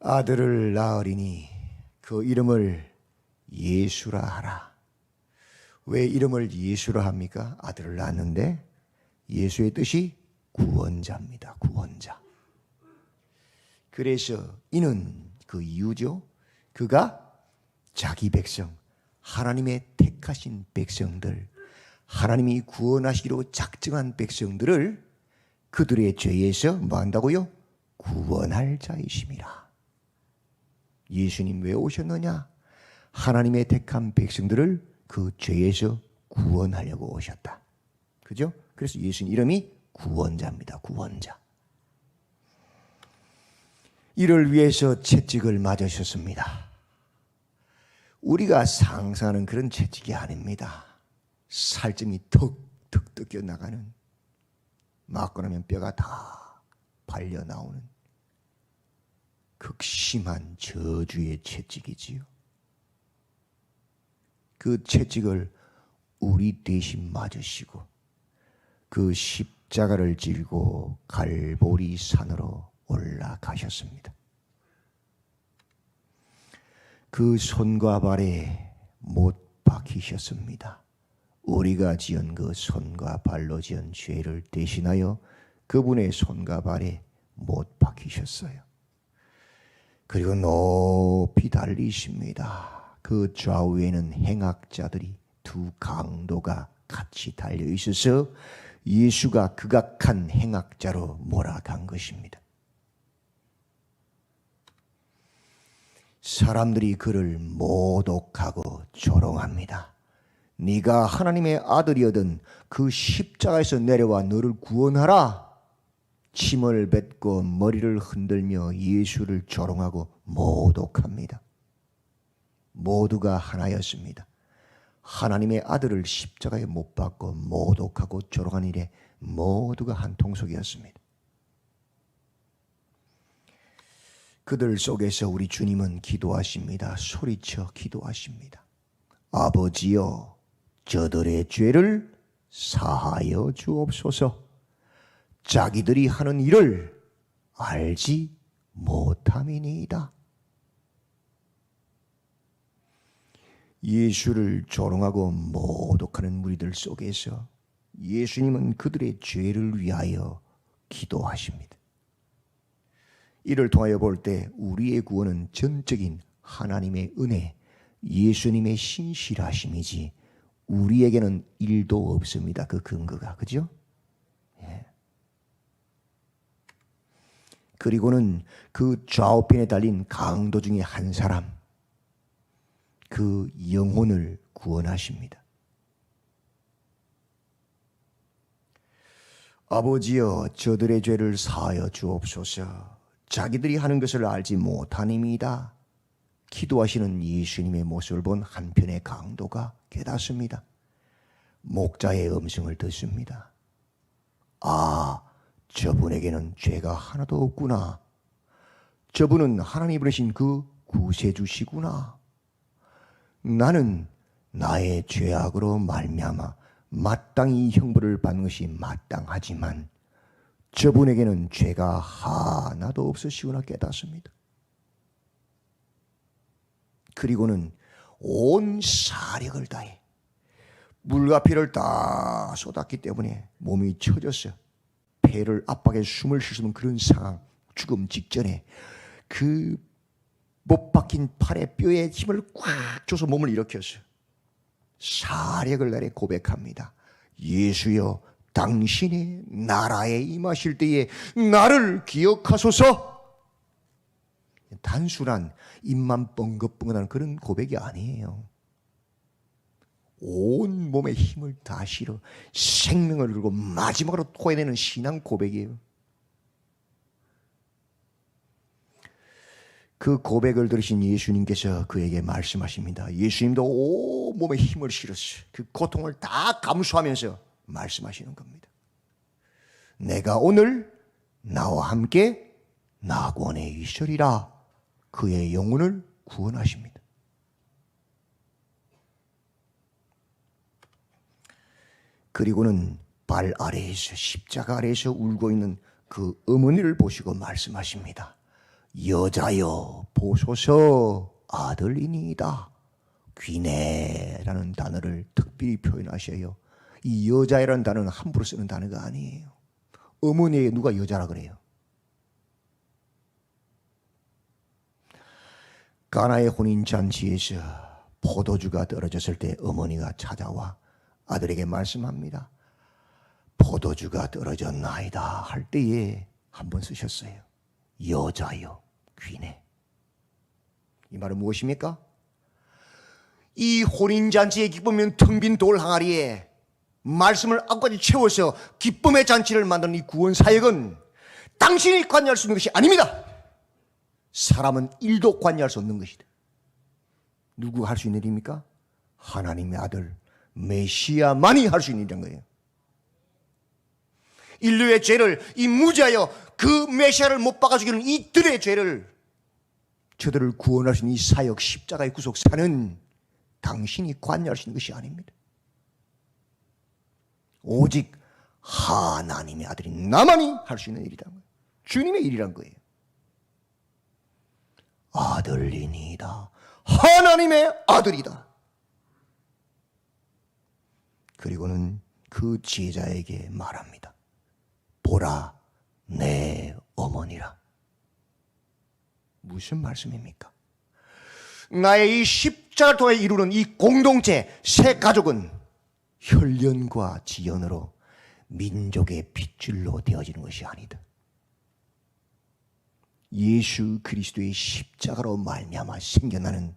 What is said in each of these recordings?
아들을 낳으리니 그 이름을 예수라 하라. 왜 이름을 예수라 합니까? 아들을 낳았는데 예수의 뜻이 구원자입니다. 구원자. 그래서 이는 그 이유죠. 그가 자기 백성, 하나님의 택하신 백성들, 하나님이 구원하시기로 작정한 백성들을 그들의 죄에서 뭐 한다고요? 구원할 자이심이라. 예수님 왜 오셨느냐? 하나님의 택한 백성들을 그 죄에서 구원하려고 오셨다. 그죠? 그래서 예수님 이름이 구원자입니다. 구원자. 이를 위해서 채찍을 맞으셨습니다. 우리가 상상하는 그런 채찍이 아닙니다. 살점이 턱턱 뜯겨 나가는 맞고 나면 뼈가 다 발려 나오는 극심한 저주의 채찍이지요. 그 채찍을 우리 대신 맞으시고 그 십자가를 질고 갈보리 산으로 올라가셨습니다. 그 손과 발에 못 박히셨습니다. 우리가 지은 그 손과 발로 지은 죄를 대신하여 그분의 손과 발에 못 박히셨어요. 그리고 높이 달리십니다. 그 좌우에는 행악자들이 두 강도가 같이 달려 있어서 예수가 극악한 행악자로 몰아간 것입니다. 사람들이 그를 모독하고 조롱합니다. 네가 하나님의 아들이거든 그 십자가에서 내려와 너를 구원하라. 침을 뱉고 머리를 흔들며 예수를 조롱하고 모독합니다. 모두가 하나였습니다. 하나님의 아들을 십자가에 못 박고 모독하고 조롱한 일에 모두가 한 통속이었습니다. 그들 속에서 우리 주님은 기도하십니다. 소리쳐 기도하십니다. 아버지여, 저들의 죄를 사하여 주옵소서. 자기들이 하는 일을 알지 못함이니이다. 예수를 조롱하고 모독하는 무리들 속에서 예수님은 그들의 죄를 위하여 기도하십니다. 이를 통하여 볼 때 우리의 구원은 전적인 하나님의 은혜, 예수님의 신실하심이지 우리에게는 일도 없습니다. 그 근거가 그죠? 예. 그리고는 그 좌우편에 달린 강도 중에 한 사람, 그 영혼을 구원하십니다. 아버지여 저들의 죄를 사하여 주옵소서. 자기들이 하는 것을 알지 못하님이다. 기도하시는 예수님의 모습을 본 한편의 강도가 깨닫습니다. 목자의 음성을 듣습니다. 아, 저분에게는 죄가 하나도 없구나. 저분은 하나님 부르신 그 구세주시구나. 나는 나의 죄악으로 말미암아 마땅히 형벌을 받는 것이 마땅하지만 저분에게는 죄가 하나도 없으시구나 깨닫습니다. 그리고는 온 사력을 다해 물과 피를 다 쏟았기 때문에 몸이 처졌어. 폐를 압박해 숨을 쉴 수 없는 그런 상황, 죽음 직전에 그 못 박힌 팔에 뼈에 힘을 꽉 줘서 몸을 일으켰어. 사력을 다해 고백합니다. 예수여, 당신의 나라에 임하실 때에 나를 기억하소서. 단순한 입만 뻥긋뻥긋하는 그런 고백이 아니에요. 온 몸에 힘을 다 실어 생명을 걸고 마지막으로 토해내는 신앙 고백이에요. 그 고백을 들으신 예수님께서 그에게 말씀하십니다. 예수님도 온 몸에 힘을 실었어. 그 고통을 다 감수하면서 말씀하시는 겁니다. 내가 오늘 나와 함께 낙원에 있으리라 그의 영혼을 구원하십니다. 그리고는 발 아래에서 십자가 아래에서 울고 있는 그 어머니를 보시고 말씀하십니다. 여자여 보소서 아들이니이다. 귀내라는 단어를 특별히 표현하셔요. 이 여자라는 단어는 함부로 쓰는 단어가 아니에요. 어머니에게 누가 여자라 그래요? 가나의 혼인 잔치에서 포도주가 떨어졌을 때 어머니가 찾아와 아들에게 말씀합니다. 포도주가 떨어졌나이다 할 때에 한 번 쓰셨어요. 여자여 귀네. 이 말은 무엇입니까? 이 혼인 잔치의 기쁨은 텅 빈 돌 항아리에 말씀을 앞까지 채워서 기쁨의 잔치를 만드는 이 구원 사역은 당신이 관여할 수 있는 것이 아닙니다. 사람은 일도 관여할 수 없는 것이다. 누구가 할수 있는 일입니까? 하나님의 아들 메시아만이 할 수 있는 거예요. 인류의 죄를 이 무지하여 그 메시아를 못 박아 죽이는 이들의 죄를 저들을 구원할 수 있는 이 사역 십자가의 구속사는 당신이 관여할 수 있는 것이 아닙니다. 오직 하나님의 아들이 나만이 할 수 있는 거예요. 주님의 일이란 거예요. 아들이니다. 하나님의 아들이다. 그리고는 그 제자에게 말합니다. 보라, 내 어머니라. 무슨 말씀입니까? 나의 이 십자가를 통해 이루는 이 공동체, 새 가족은 혈연과 지연으로 민족의 핏줄로 되어지는 것이 아니다. 예수 그리스도의 십자가로 말미암아 생겨나는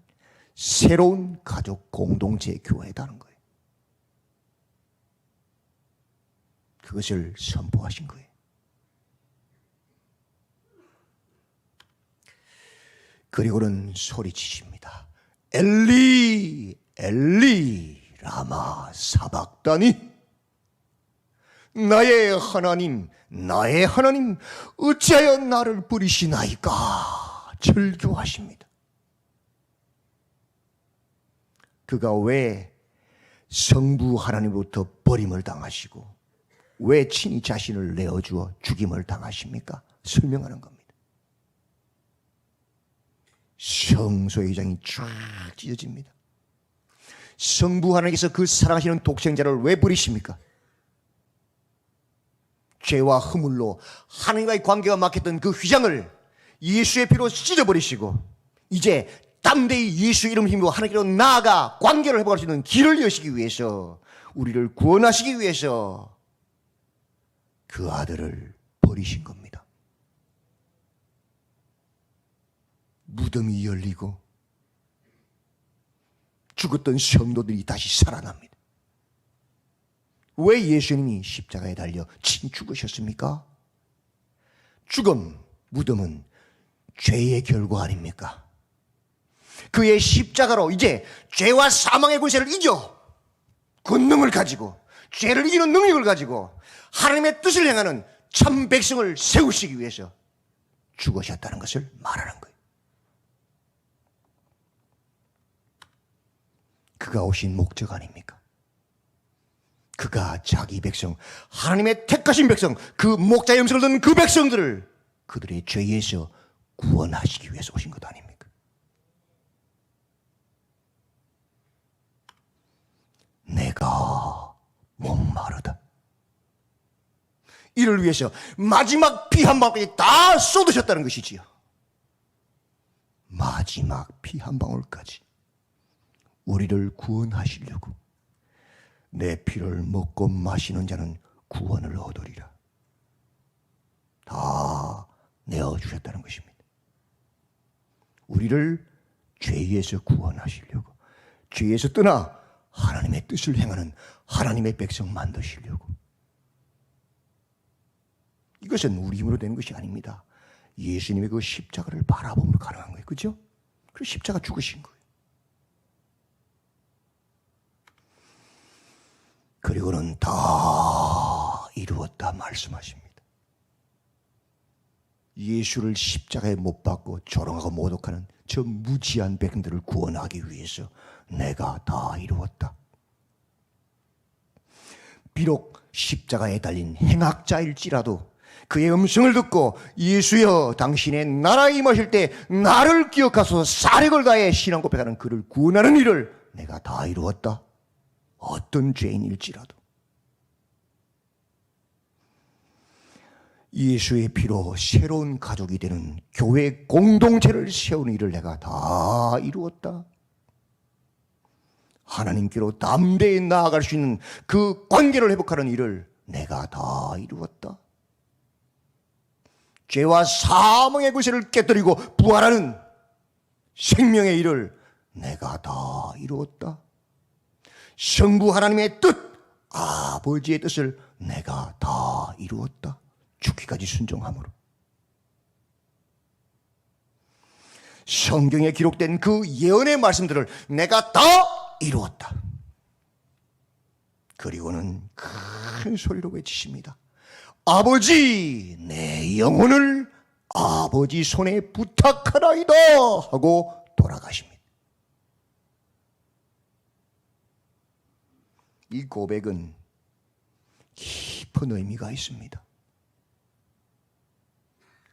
새로운 가족 공동체 교회다는 거예요. 그것을 선포하신 거예요. 그리고는 소리치십니다. 엘리, 엘리, 라마 사박다니. 나의 하나님, 나의 하나님, 어찌하여 나를 버리시나이까? 절규하십니다. 그가 왜 성부 하나님으로부터 버림을 당하시고 왜 친히 자신을 내어주어 죽임을 당하십니까? 설명하는 겁니다. 성소의 장이 쫙 찢어집니다. 성부 하나님께서 그 사랑하시는 독생자를 왜 버리십니까? 죄와 허물로 하나님과의 관계가 막혔던 그 휘장을 예수의 피로 찢어버리시고 이제 담대히 예수 이름 힘으로 하나님께로 나아가 관계를 회복할 수 있는 길을 여시기 위해서 우리를 구원하시기 위해서 그 아들을 버리신 겁니다. 무덤이 열리고 죽었던 성도들이 다시 살아납니다. 왜 예수님이 십자가에 달려 친 죽으셨습니까? 죽음, 무덤은 죄의 결과 아닙니까? 그의 십자가로 이제 죄와 사망의 권세를 이겨 권능을 가지고 죄를 이기는 능력을 가지고 하나님의 뜻을 행하는 참 백성을 세우시기 위해서 죽으셨다는 것을 말하는 거예요. 그가 오신 목적 아닙니까? 그가 자기 백성, 하나님의 택하신 백성, 그 목자의 음성을 듣는 그 백성들을 그들의 죄에서 구원하시기 위해서 오신 것 아닙니까? 내가 목마르다. 이를 위해서 마지막 피 한 방울까지 다 쏟으셨다는 것이지요. 마지막 피 한 방울까지 우리를 구원하시려고 내 피를 먹고 마시는 자는 구원을 얻으리라. 다 내어 주셨다는 것입니다. 우리를 죄에서 구원하시려고 죄에서 떠나 하나님의 뜻을 행하는 하나님의 백성 만드시려고 이것은 우리 힘으로 되는 것이 아닙니다. 예수님의 그 십자가를 바라보면 가능한 거예요. 그죠? 그 십자가 죽으신 거예요. 그리고는 다 이루었다 말씀하십니다. 예수를 십자가에 못 박고 조롱하고 모독하는 저 무지한 백성들을 구원하기 위해서 내가 다 이루었다. 비록 십자가에 달린 행악자일지라도 그의 음성을 듣고 예수여 당신의 나라에 임하실 때 나를 기억하소서 사력을 다해 신앙 고백하는 그를 구원하는 일을 내가 다 이루었다. 어떤 죄인일지라도. 예수의 피로 새로운 가족이 되는 교회 공동체를 세우는 일을 내가 다 이루었다. 하나님께로 담대히 나아갈 수 있는 그 관계를 회복하는 일을 내가 다 이루었다. 죄와 사망의 구세를 깨뜨리고 부활하는 생명의 일을 내가 다 이루었다. 성부 하나님의 뜻, 아버지의 뜻을 내가 다 이루었다. 죽기까지 순종함으로. 성경에 기록된 그 예언의 말씀들을 내가 다 이루었다. 그리고는 큰 소리로 외치십니다. 아버지, 내 영혼을 아버지 손에 부탁하나이다 하고 돌아가십니다. 이 고백은 깊은 의미가 있습니다.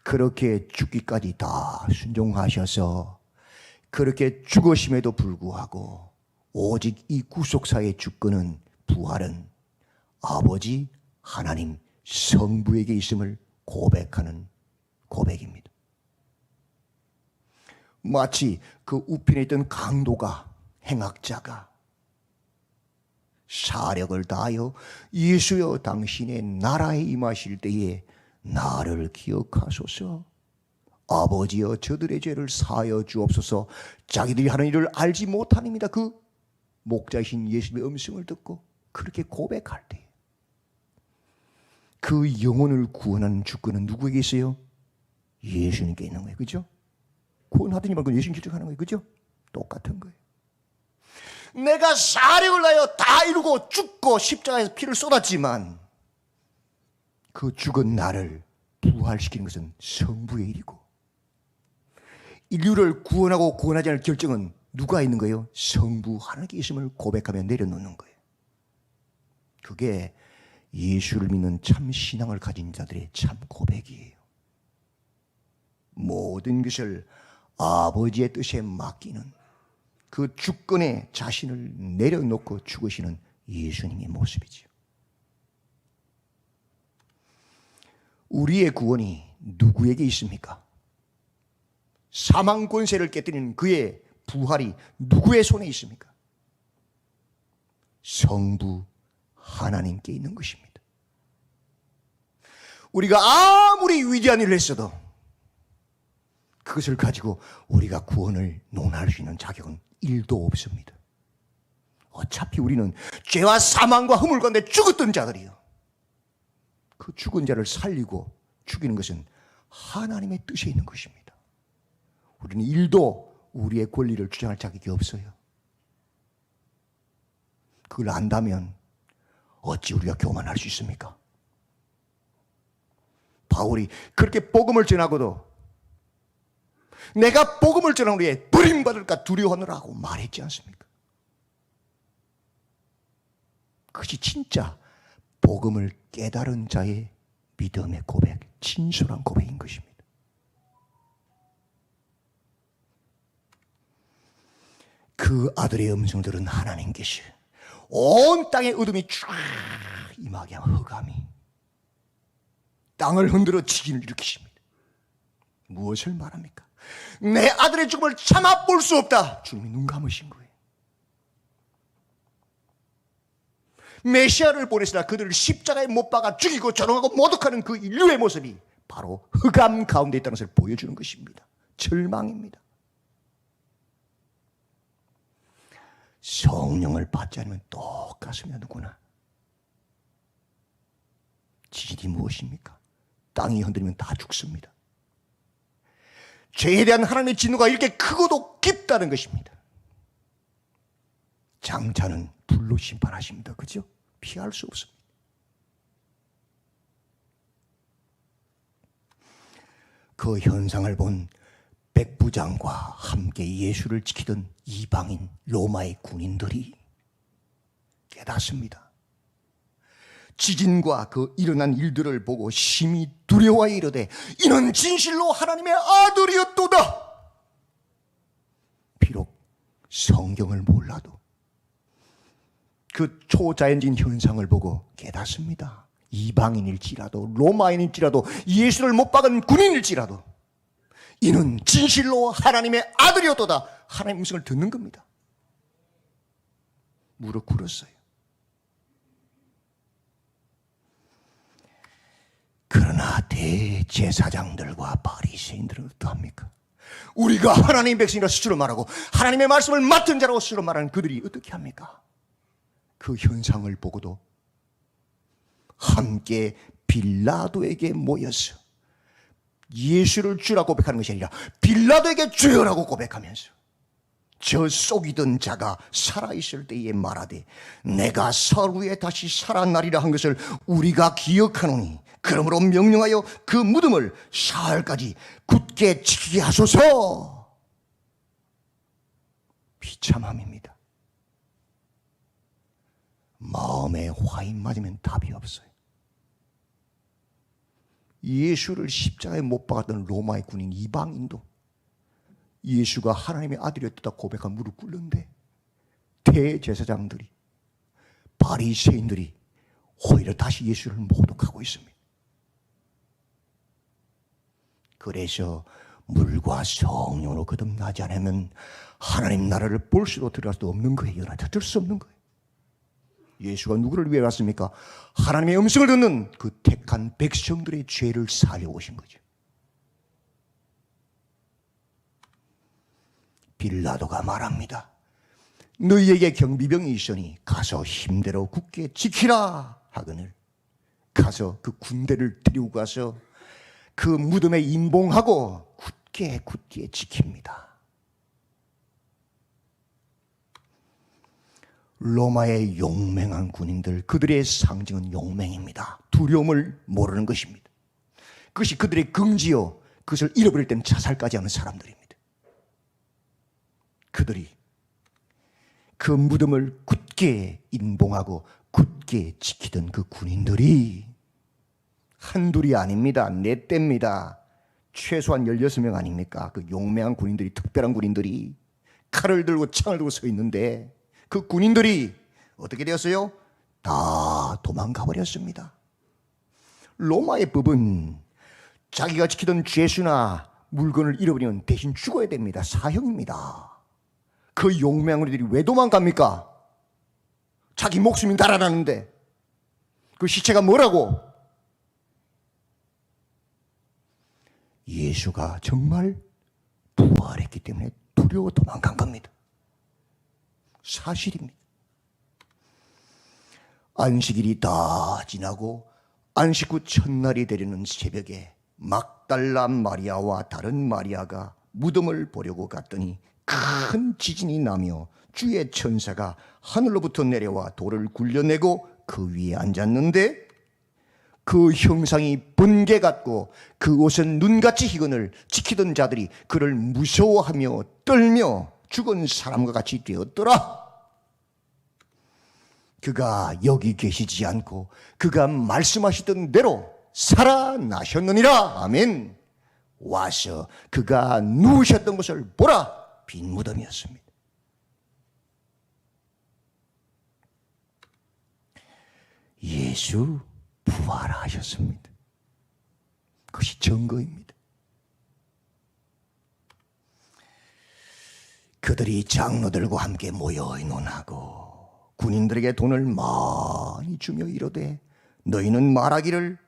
그렇게 죽기까지 다 순종하셔서 그렇게 죽으심에도 불구하고 오직 이 구속사의 주권은 부활은 아버지 하나님 성부에게 있음을 고백하는 고백입니다. 마치 그 우편에 있던 강도가 행악자가 사력을 다하여 예수여 당신의 나라에 임하실 때에 나를 기억하소서. 아버지여 저들의 죄를 사하여 주옵소서. 자기들이 하는 일을 알지 못하닙니다. 그 목자이신 예수님의 음성을 듣고 그렇게 고백할 때. 그 영혼을 구원하는 주권은 누구에게 있어요? 예수님께 있는 거예요. 그죠? 구원하더니 말고 예수님 결정하는 거예요. 그죠? 똑같은 거예요. 내가 사력을 다하여 다 이루고 죽고 십자가에서 피를 쏟았지만 그 죽은 나를 부활시키는 것은 성부의 일이고 인류를 구원하고 구원하지 않을 결정은 누가 있는 거예요? 성부 하나님께 있음을 고백하며 내려놓는 거예요. 그게 예수를 믿는 참 신앙을 가진 자들의 참 고백이에요. 모든 것을 아버지의 뜻에 맡기는 그 주권에 자신을 내려놓고 죽으시는 예수님의 모습이지요. 우리의 구원이 누구에게 있습니까? 사망 권세를 깨뜨리는 그의 부활이 누구의 손에 있습니까? 성부 하나님께 있는 것입니다. 우리가 아무리 위대한 일을 했어도 그것을 가지고 우리가 구원을 논할 수 있는 자격은 일도 없습니다. 어차피 우리는 죄와 사망과 허물 가운데 죽었던 자들이요. 그 죽은 자를 살리고 죽이는 것은 하나님의 뜻에 있는 것입니다. 우리는 일도 우리의 권리를 주장할 자격이 없어요. 그걸 안다면 어찌 우리가 교만할 수 있습니까? 바울이 그렇게 복음을 전하고도 내가 복음을 전하는 후에 버림받을까 두려워하느라고 말했지 않습니까? 그것이 진짜 복음을 깨달은 자의 믿음의 고백, 진솔한 고백인 것입니다. 그 아들의 음성 들은 하나님 계시. 온 땅의 어둠이 쫙 임하게 하면 흑암이 땅을 흔들어 지진을 일으키십니다. 무엇을 말합니까? 내 아들의 죽음을 참아 볼 수 없다. 주님이 눈 감으신 거예요. 메시아를 보내시라 그들을 십자가에 못 박아 죽이고 조롱하고 모독하는 그 인류의 모습이 바로 흑암 가운데 있다는 것을 보여주는 것입니다. 절망입니다. 성령을 받지 않으면 똑같습니다. 누구나. 지질이 무엇입니까? 땅이 흔들리면 다 죽습니다. 죄에 대한 하나님의 진노가 이렇게 크고도 깊다는 것입니다. 장차는 불로 심판하십니다. 그죠? 피할 수 없습니다. 그 현상을 본 백부장과 함께 예수를 지키던 이방인 로마의 군인들이 깨닫습니다. 지진과 그 일어난 일들을 보고 심히 두려워하여 이르되 이는 진실로 하나님의 아들이었도다. 비록 성경을 몰라도 그 초자연적인 현상을 보고 깨닫습니다. 이방인일지라도 로마인일지라도 예수를 못 박은 군인일지라도 이는 진실로 하나님의 아들이었도다. 하나님의 음성을 듣는 겁니다. 무릎 꿇었어요. 그러나 대제사장들과 바리새인들은 어떠합니까? 우리가 하나님의 백성이라 스스로 말하고 하나님의 말씀을 맡은 자라고 스스로 말하는 그들이 어떻게 합니까? 그 현상을 보고도 함께 빌라도에게 모여서 예수를 주라고 고백하는 것이 아니라 빌라도에게 주여라고 고백하면서 저 속이던 자가 살아있을 때에 말하되 내가 서루에 다시 살아나리라 한 것을 우리가 기억하노니 그러므로 명령하여 그 무덤을 사흘까지 굳게 지키게 하소서. 비참함입니다. 마음에 화인 맞으면 답이 없어요 예수를 십자가에 못 박았던 로마의 군인 이방인도 예수가 하나님의 아들이었다 고백한 무릎 꿇는데 대제사장들이 바리새인들이 오히려 다시 예수를 모독하고 있습니다. 그래서 물과 성령으로 거듭나지 않으면 하나님 나라를 볼 수도 들어갈 수도 없는 거예요. 어쩔 수 없는 거예요. 예수가 누구를 위해 왔습니까? 하나님의 음성을 듣는 그 택한 백성들의 죄를 살려 오신 거죠. 빌라도가 말합니다. 너희에게 경비병이 있으니 가서 힘대로 굳게 지키라 하거늘 가서 그 군대를 데리고 가서 그 무덤에 임봉하고 굳게 굳게 지킵니다. 로마의 용맹한 군인들 그들의 상징은 용맹입니다. 두려움을 모르는 것입니다. 그것이 그들의 긍지요. 그것을 잃어버릴 때는 자살까지 하는 사람들입니다. 그들이 그 무덤을 굳게 인봉하고 굳게 지키던 그 군인들이 한둘이 아닙니다. 네 떼입니다. 최소한 16명 아닙니까? 그 용맹한 군인들이, 특별한 군인들이 칼을 들고 창을 들고 서 있는데 그 군인들이 어떻게 되었어요? 다 도망가 버렸습니다. 로마의 법은 자기가 지키던 죄수나 물건을 잃어버리면 대신 죽어야 됩니다. 사형입니다. 그 용맹우리들이 왜 도망갑니까? 자기 목숨이 날아나는데 그 시체가 뭐라고? 예수가 정말 부활했기 때문에 두려워 도망간 겁니다. 사실입니다. 안식일이 다 지나고 안식 후 첫날이 되려는 새벽에 막달라 마리아와 다른 마리아가 무덤을 보려고 갔더니 큰 지진이 나며 주의 천사가 하늘로부터 내려와 돌을 굴려내고 그 위에 앉았는데 그 형상이 번개 같고 그 옷은 눈같이 희건을 지키던 자들이 그를 무서워하며 떨며 죽은 사람과 같이 되었더라. 그가 여기 계시지 않고 그가 말씀하시던 대로 살아나셨느니라. 아멘. 와서 그가 누우셨던 것을 보라. 빈 무덤이었습니다. 예수 부활하셨습니다. 그것이 증거입니다. 그들이 장로들과 함께 모여 의논하고 군인들에게 돈을 많이 주며 이르되 너희는 말하기를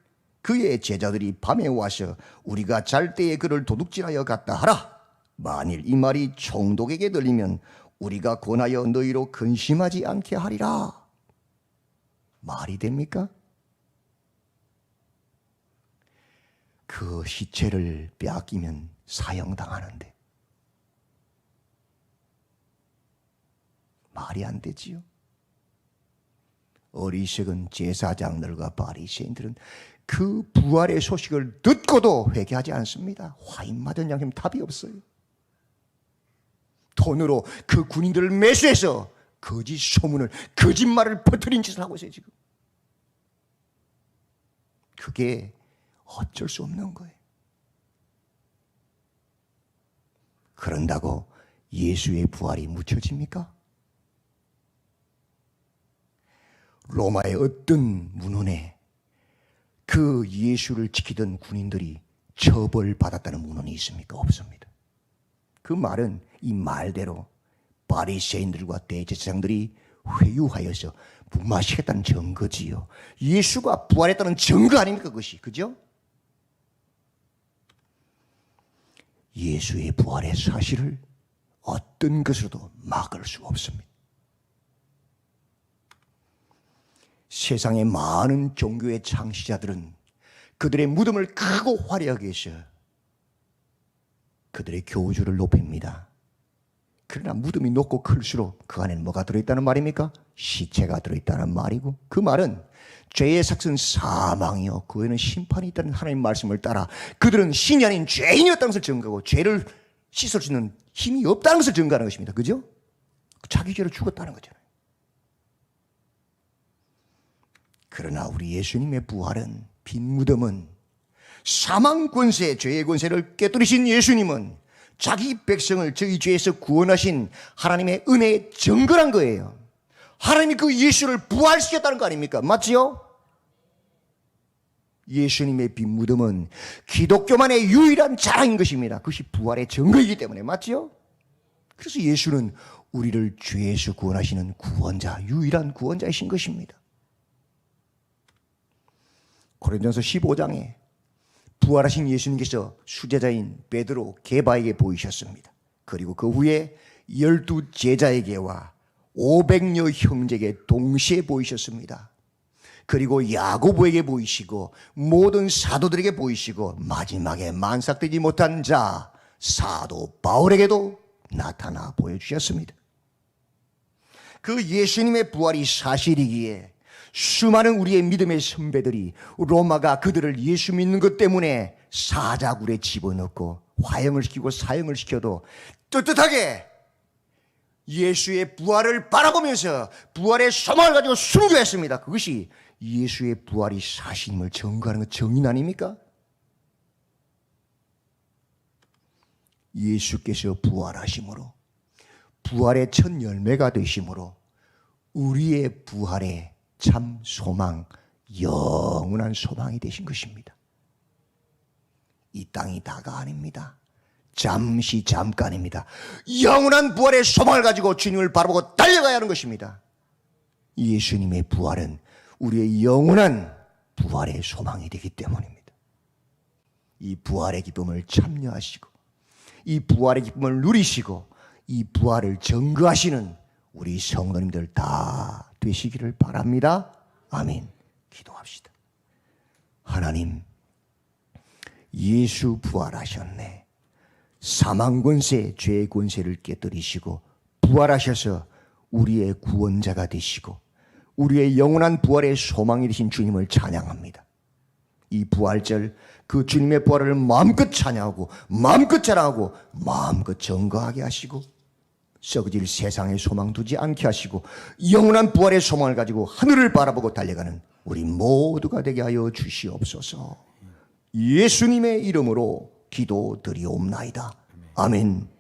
그의 제자들이 밤에 와서 우리가 잘 때에 그를 도둑질하여 갔다 하라. 만일 이 말이 총독에게 들리면 우리가 권하여 너희로 근심하지 않게 하리라. 말이 됩니까? 그 시체를 빼앗기면 사형당하는데 말이 안 되지요. 어리석은 제사장들과 바리새인들은 그 부활의 소식을 듣고도 회개하지 않습니다. 화인 맞은 양심 답이 없어요. 돈으로 그 군인들을 매수해서 거짓 소문을 거짓말을 퍼뜨린 짓을 하고 있어요 지금. 그게 어쩔 수 없는 거예요. 그런다고 예수의 부활이 묻혀집니까? 로마의 어떤 문헌에 그 예수를 지키던 군인들이 처벌받았다는 문헌이 있습니까? 없습니다. 그 말은 이 말대로 바리새인들과 대제사장들이 회유하여서 무마시겠다는 증거지요. 예수가 부활했다는 증거 아닙니까? 그것이 그죠? 예수의 부활의 사실을 어떤 것으로도 막을 수 없습니다. 세상의 많은 종교의 창시자들은 그들의 무덤을 크고 화려하게 해서 그들의 교주를 높입니다. 그러나 무덤이 높고 클수록 그 안에는 뭐가 들어있다는 말입니까? 시체가 들어있다는 말이고 그 말은 죄의 삭은 사망이요 그에는 심판이 있다는 하나님 말씀을 따라 그들은 신이 아닌 죄인이었다는 것을 증거하고 죄를 씻을 수 있는 힘이 없다는 것을 증거하는 것입니다. 그죠? 자기 죄로 죽었다는 거잖아요. 그러나 우리 예수님의 부활은 빈 무덤은 사망 권세, 죄의 권세를 깨뜨리신 예수님은 자기 백성을 저희 죄에서 구원하신 하나님의 은혜의 증거란 거예요. 하나님이 그 예수를 부활시켰다는 거 아닙니까? 맞지요? 예수님의 빈 무덤은 기독교만의 유일한 자랑인 것입니다. 그것이 부활의 증거이기 때문에 맞지요? 그래서 예수는 우리를 죄에서 구원하시는 구원자, 유일한 구원자이신 것입니다. 고린도서 15장에 부활하신 예수님께서 수제자인 베드로 게바에게 보이셨습니다. 그리고 그 후에 열두 제자에게와 500여 형제에게 동시에 보이셨습니다. 그리고 야고보에게 보이시고 모든 사도들에게 보이시고 마지막에 만삭되지 못한 자 사도 바울에게도 나타나 보여주셨습니다. 그 예수님의 부활이 사실이기에 수많은 우리의 믿음의 선배들이 로마가 그들을 예수 믿는 것 때문에 사자굴에 집어넣고 화형을 시키고 사형을 시켜도 떳떳하게 예수의 부활을 바라보면서 부활의 소망을 가지고 순교했습니다. 그것이 예수의 부활이 사실임을 증거하는 것 정인 아닙니까? 예수께서 부활하심으로 부활의 첫 열매가 되심으로 우리의 부활에 참 소망, 영원한 소망이 되신 것입니다. 이 땅이 다가 아닙니다. 잠시 잠깐입니다. 영원한 부활의 소망을 가지고 주님을 바라보고 달려가야 하는 것입니다. 예수님의 부활은 우리의 영원한 부활의 소망이 되기 때문입니다. 이 부활의 기쁨을 참여하시고, 이 부활의 기쁨을 누리시고, 이 부활을 증거하시는 우리 성도님들 다 되시기를 바랍니다. 아멘. 기도합시다. 하나님, 예수 부활하셨네. 사망 권세, 죄의 권세를 깨뜨리시고 부활하셔서 우리의 구원자가 되시고 우리의 영원한 부활의 소망이 되신 주님을 찬양합니다. 이 부활절 그 주님의 부활을 마음껏 찬양하고 마음껏 자랑하고 마음껏 증거하게 하시고 썩어질 세상에 소망 두지 않게 하시고 영원한 부활의 소망을 가지고 하늘을 바라보고 달려가는 우리 모두가 되게 하여 주시옵소서. 예수님의 이름으로 기도드리옵나이다. 아멘.